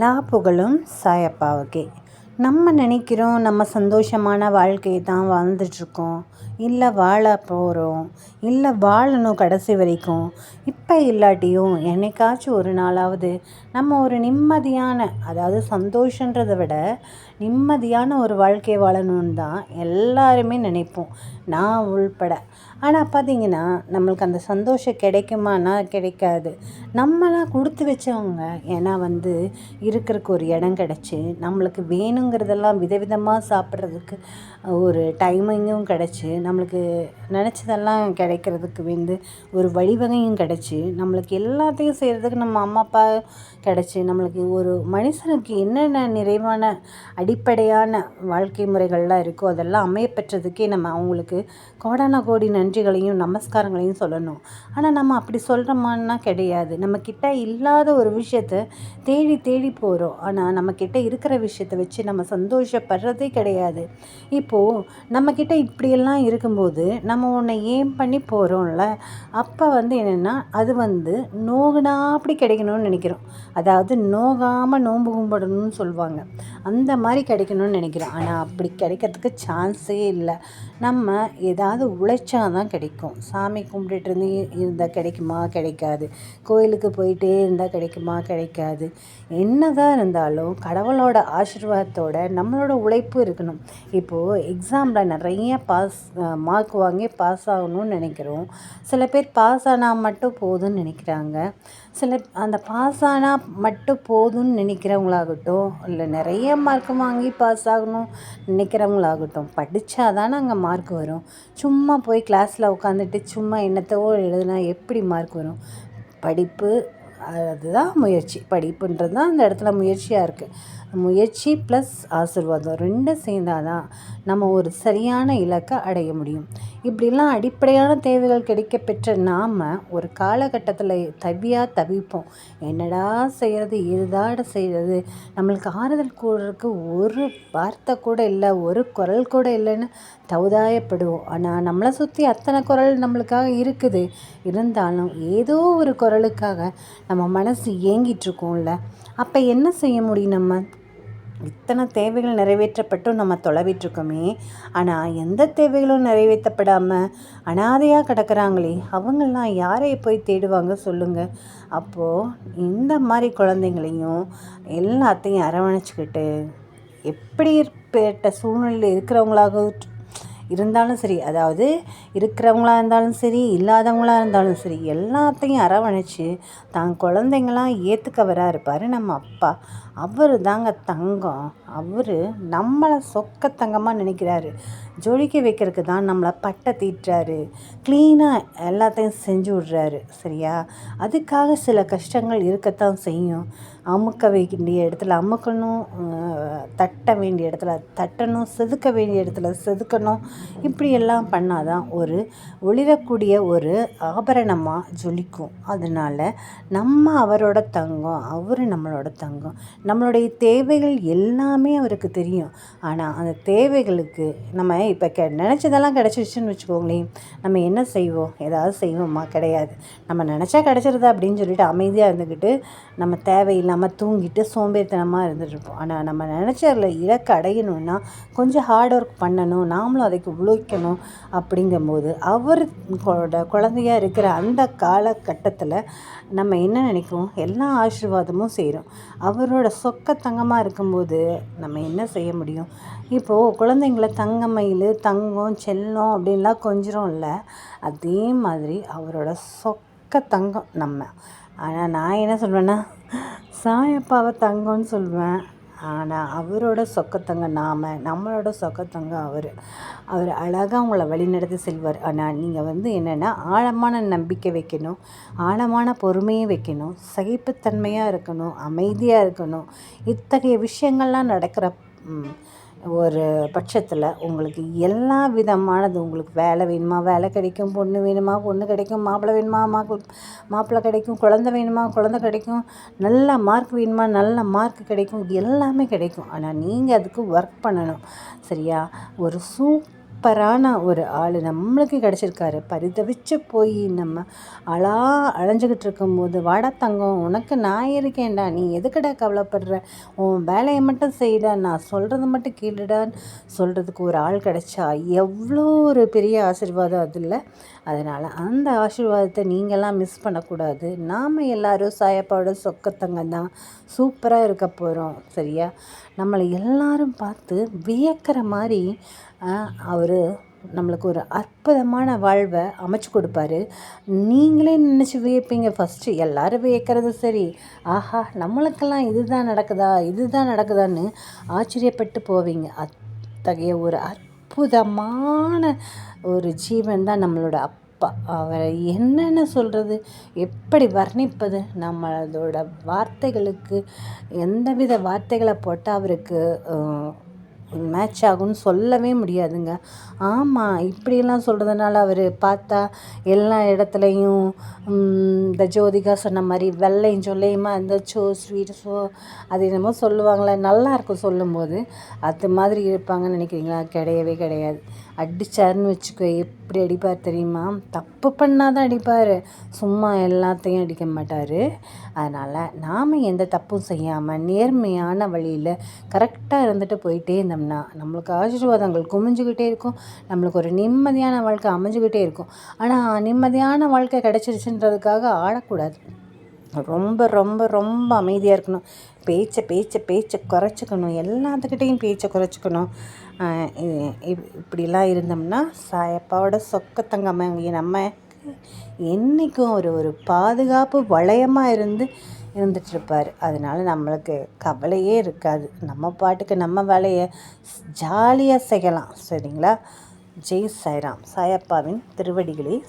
ಎಲ್ಲಾ ಪುಗಳುಂ ಸಾಯಪಾವಗೆ நம்ம நினைக்கிறோம் நம்ம சந்தோஷமான வாழ்க்கையை தான் வாழ்ந்துட்டுருக்கோம். இல்லை வாழ போகிறோம் இல்லை வாழணும் கடைசி வரைக்கும். இப்போ இல்லாட்டியும் என்னைக்காச்சும் ஒரு நாளாவது நம்ம ஒரு நிம்மதியான அதாவது சந்தோஷன்றதை விட நிம்மதியான ஒரு வாழ்க்கை வாழணும்னு தான் எல்லாருமே நினைப்போம். நான் உள்பட. ஆனால் பார்த்தீங்கன்னா நம்மளுக்கு அந்த சந்தோஷம் கிடைக்குமானா கிடைக்காது. நம்மளாம் கொடுத்து வச்சவங்க ஏன்னா வந்து இருக்கிறக்கு ஒரு இடம் கிடச்சி நம்மளுக்கு வேணுங்க வேணுங்கிறதெல்லாம் விதவிதமாக சாப்பிட்றதுக்கு ஒரு டைமிங்கும் கிடச்சி நம்மளுக்கு நினச்சதெல்லாம் கிடைக்கிறதுக்கு வந்து ஒரு வழிவகையும் கிடச்சி நம்மளுக்கு எல்லாத்தையும் செய்கிறதுக்கு நம்ம அம்மா அப்பா கிடச்சி நம்மளுக்கு ஒரு மனுஷனுக்கு என்னென்ன நிறைவான அடிப்படையான வாழ்க்கை முறைகள்லாம் இருக்கோ அதெல்லாம் அமையப்பெற்றதுக்கே நம்ம அவங்களுக்கு கோடான கோடி நன்றிகளையும் நமஸ்காரங்களையும் சொல்லணும். ஆனால் நம்ம அப்படி சொல்கிறோமான்னா கிடையாது. நம்மக்கிட்ட இல்லாத ஒரு விஷயத்த தேடி தேடி போகிறோம் ஆனால் நம்மக்கிட்ட இருக்கிற விஷயத்த வச்சு நம்ம சந்தோஷப்படுறதே கிடையாது. இப்போது நம்மக்கிட்ட இப்படியெல்லாம் இருக்கும்போது நம்ம உன்னை ஏம் பண்ணி போகிறோம்ல அப்போ வந்து என்னென்னா அது வந்து நோகுனா அப்படி கிடைக்கணும்னு நினைக்கிறோம். அதாவது நோகாமல் நோன்பு கும்பிடணும்னு சொல்லுவாங்க. அந்த மாதிரி கிடைக்கணும்னு நினைக்கிறோம். ஆனால் அப்படி கிடைக்கிறதுக்கு சான்ஸே இல்லை. நம்ம ஏதாவது உழைச்சா தான் கிடைக்கும். சாமி கும்பிட்டுட்டு இருந்து இருந்தால் கிடைக்குமா? கிடைக்காது. கோயிலுக்கு போயிட்டே இருந்தால் கிடைக்குமா? கிடைக்காது. என்ன தான் இருந்தாலும் கடவுளோட ஆசீர்வாதத்தோட நம்மளோட உழைப்பு இருக்கணும். இப்போது எக்ஸாமில் நிறைய பாஸ் மார்க் வாங்கி பாஸ் ஆகணும்னு நினைக்கிறோம். சில பேர் பாஸ் ஆனால் மட்டும் போதும்னு நினைக்கிறாங்க. சில அந்த பாஸ் ஆனால் மட்டும் போதும்னு நினைக்கிறவங்களாகட்டும் இல்லை நிறைய மார்க் வாங்கி பாஸ் ஆகணும் நினைக்கிறவங்களாகட்டும் படித்தா நாங்கள் மார்க் வரும். சும்மா போய் கிளாஸில் உட்காந்துட்டு சும்மா என்னத்தவோ எழுதுனா எப்படி மார்க் வரும்? படிப்பு அதுதான் முயற்சி. படிப்புன்றது தான் அந்த இடத்துல முயற்சியாக இருக்குது முயற்சி ப்ளஸ் ஆசிர்வாதம் ரெண்டும் சேர்ந்தால் தான் நம்ம ஒரு சரியான இலக்கை அடைய முடியும். இப்படிலாம் அடிப்படையான தேவைகள் கிடைக்க பெற்ற நாம் ஒரு காலகட்டத்தில் தவியாக தவிப்போம். என்னடா செய்கிறது இதுதாட செய்கிறது நம்மளுக்கு ஆறுதல் கூடுறதுக்கு ஒரு வார்த்தை கூட இல்லை ஒரு குரல் கூட இல்லைன்னு தவுதாயப்படுவோம் ஆனால் நம்மளை சுற்றி அத்தனை குரல் நம்மளுக்காக இருக்குது. இருந்தாலும் ஏதோ ஒரு குரலுக்காக நம்ம மனசு ஏங்கிட்டுருக்கோம்ல. அப்போ என்ன செய்ய முடியும் நம்ம? இத்தனை தேவைகள் நிறைவேற்றப்பட்டும் நம்ம தொலைவிட்டுருக்கோமே. ஆனால் எந்த தேவைகளும் நிறைவேற்றப்படாமல் அனாதையாக கிடக்கிறாங்களே. அவங்களாம் யாரை போய் தேடுவாங்க சொல்லுங்கள் அப்போது இந்த மாதிரி குழந்தைங்களையும் எல்லாத்தையும் அரவணைச்சிக்கிட்டு எப்படி ஏற்பட்ட சூழ்நிலையில் இருக்கிறவங்களாக இருந்தாலும் சரி அதாவது இருக்கிறவங்களா இருந்தாலும் சரி இல்லாதவங்களா இருந்தாலும் சரி எல்லாத்தையும் அரவணைச்சு தான் குழந்தைங்களாம் ஏற்றுக்க வரா இருப்பார் நம்ம அப்பா. அவர் தாங்க தங்கம். அவர் நம்மளை சொக்க தங்கமாக நினைக்கிறாரு. ஜொலிக்க வைக்கிறதுக்கு தான் நம்மளை பட்டை தீட்டுறாரு. க்ளீனாக எல்லாத்தையும் செஞ்சு விட்றாரு சரியா? அதுக்காக சில கஷ்டங்கள் இருக்கத்தான் செய்யும். அமுக்க வேண்டிய இடத்துல அமுக்கணும் தட்ட வேண்டிய இடத்துல தட்டணும் செதுக்க வேண்டிய இடத்துல செதுக்கணும். இப்படியெல்லாம் பண்ணால் தான் ஒரு ஒளிரக்கூடிய ஒரு ஆபரணமாக ஜொலிக்கும். அதனால் நம்ம அவரோட தங்கம் அவர் நம்மளோட தங்கம். நம்மளுடைய தேவைகள் எல்லாமே அவருக்கு தெரியும். ஆனால் அந்த தேவைகளுக்கு நம்ம இப்போ கெ நினச்சதெல்லாம் கிடச்சிருச்சுன்னு வச்சுக்கோங்களேன். நம்ம என்ன செய்வோம்? ஏதாவது செய்வோமா? கிடையாது. நம்ம நினச்சா கிடச்சிருது அப்படின்னு சொல்லிட்டு அமைதியாக இருந்துக்கிட்டு நம்ம தேவையில்லாமல் தூங்கிட்டு சோம்பேறித்தனமாக இருந்துகிட்ருப்போம் ஆனால் நம்ம நினச்ச அதில் இலக்கு அடையணும்னா கொஞ்சம் ஹார்ட் ஒர்க் பண்ணணும். நாமளும் அதுக்கு உழைக்கணும் அப்படிங்கும்போது அவரோட குழந்தையாக இருக்கிற அந்த காலகட்டத்தில் நம்ம என்ன நினைக்கிறோம்? எல்லா ஆசீர்வாதமும் செய்கிறோம் அவரோட சொக்க தங்கமாக இருக்கும்போது நம்ம என்ன செய்ய முடியும்? இப்போது குழந்தைங்கள தங்கமையில் தங்கம் செல்லம் அப்படின்லாம் கொஞ்சிரோம்ல அதே மாதிரி அவரோட சொக்க தங்கம் நம்ம. ஆனால் நான் என்ன சொல்வேன்னா சாயப்பாவை தங்கம்னு சொல்வேன். ஆனால் அவரோட சொக்கத்தங்க நாம் நம்மளோட சொக்கத்தங்க அவர். அவர் அழகாக உங்களை வழிநடத்தி செல்வார். ஆனால் நீங்கள் வந்து என்னென்னா ஆழமான நம்பிக்கை வைக்கணும் ஆழமான பொறுமையை வைக்கணும் சகிப்புத்தன்மையாக இருக்கணும் அமைதியாக இருக்கணும். இத்தகைய விஷயங்கள்லாம் நடக்கிற ஒரு பட்சத்தில் உங்களுக்கு எல்லா விதமானது உங்களுக்கு வேலை வேணுமா? வேலை கிடைக்கும் பொண்ணு வேணுமா? பொண்ணு கிடைக்கும் மாப்பிள்ளை வேணுமா? மாப்பிள்ள மாப்பிள்ளை கிடைக்கும் குழந்த வேணுமா? குழந்த கிடைக்கும் நல்ல மார்க் வேணுமா? நல்ல மார்க் கிடைக்கும் எல்லாமே கிடைக்கும். ஆனால் நீங்கள் அதுக்கு ஒர்க் பண்ணணும் சரியா? ஒரு சூப் சூப்பரான ஒரு ஆள். நம்மளுக்கு கிடச்சிருக்காரு. பரிதவிச்சு போய் நம்ம அழா அலைஞ்சிக்கிட்டு இருக்கும்போது வாடா தங்கம் உனக்கு நான் இருக்கேன்டா. நீ எதுக்கடா கவலைப்படுற? உன் வேலையை மட்டும் செய்யடா நான் சொல்கிறத மட்டும் கேளுடான்னு சொல்கிறதுக்கு ஒரு ஆள் கிடச்சா எவ்வளோ ஒரு பெரிய ஆசீர்வாதம் அது இல்லை அதனால் அந்த ஆசீர்வாதத்தை நீங்கள்லாம் மிஸ் பண்ணக்கூடாது. நாம் எல்லோரும் சாயப்பாவோட சொக்கத்தங்க தான் சூப்பராக இருக்க போகிறோம் சரியா? நம்மளை எல்லாரும் பார்த்து வியக்கிற மாதிரி அவர் நம்மளுக்கு ஒரு அற்புதமான வாழ்வை அமைச்சு கொடுப்பாரு. நீங்களே நினச்சி வியப்பீங்க. ஃபஸ்ட்டு எல்லோரும் வியக்கிறது சரி. ஆஹா நம்மளுக்கெல்லாம் இதுதான் நடக்குதா இதுதான் நடக்குதான்னு ஆச்சரியப்பட்டு போவீங்க. அத்தகைய ஒரு அற்புதமான ஒரு ஜீவன் தான் நம்மளோட அப்பா. அவரை என்னென்ன சொல்கிறது எப்படி வர்ணிப்பது நம்மளோட வார்த்தைகளுக்கு எந்தவித வார்த்தைகளை போட்டால் அவருக்கு மேட்ச் ஆகும்னு சொல்லவே முடியாதுங்க. ஆமாம் இப்படியெல்லாம் சொல்கிறதுனால அவர் பார்த்தா எல்லா இடத்துலையும் இந்த ஜோதிகா சொன்ன மாதிரி வெள்ளையும் சொல்லையுமா இந்த சோ ஸ்வீட் அது என்னமோ சொல்லுவாங்களே நல்லாயிருக்கும் சொல்லும்போது. அது மாதிரி இருப்பாங்கன்னு நினைக்கிறீங்களா? கிடையவே கிடையாது. அடித்தாருன்னு வச்சுக்கோ எப்படி அடிப்பார் தெரியுமா? தப்பு பண்ணால் தான் அடிப்பார். சும்மா எல்லாத்தையும் அடிக்க மாட்டார். அதனால் நாம் எந்த தப்பும் செய்யாமல் நேர்மையான வழியில் கரெக்டாக இருந்துட்டு போயிட்டே இருந்தோம்னா நம்மளுக்கு ஆசீர்வாதங்கள் குமிஞ்சுக்கிட்டே இருக்கும். நம்மளுக்கு ஒரு நிம்மதியான வாழ்க்கை அமைஞ்சுக்கிட்டே இருக்கும். ஆனால் நிம்மதியான வாழ்க்கை கிடச்சிருச்சுன்றதுக்காக ஆடக்கூடாது. ரொம்ப ரொம்ப ரொம்ப அமைதியாக இருக்கணும். பேச்சை பேச்சை பேச்சை குறைச்சிக்கணும். எல்லாத்துக்கிட்டேயும் பேச்சை குறைச்சிக்கணும். இப்படிலாம் இருந்தோம்னா சாயப்பாவோட சொக்கத்தங்கம்மா நம்ம என்றைக்கும் ஒரு ஒரு பாதுகாப்பு வளையமாக இருந்து இருந்துகிட்ருப்பார் அதனால் நம்மளுக்கு கவலையே இருக்காது. நம்ம பாட்டுக்கு நம்ம வேலையை ஜாலியாக செய்யலாம். சரிங்களா? ஜெய் சாய்ராம் சாயப்பாவின் திருவடிகளே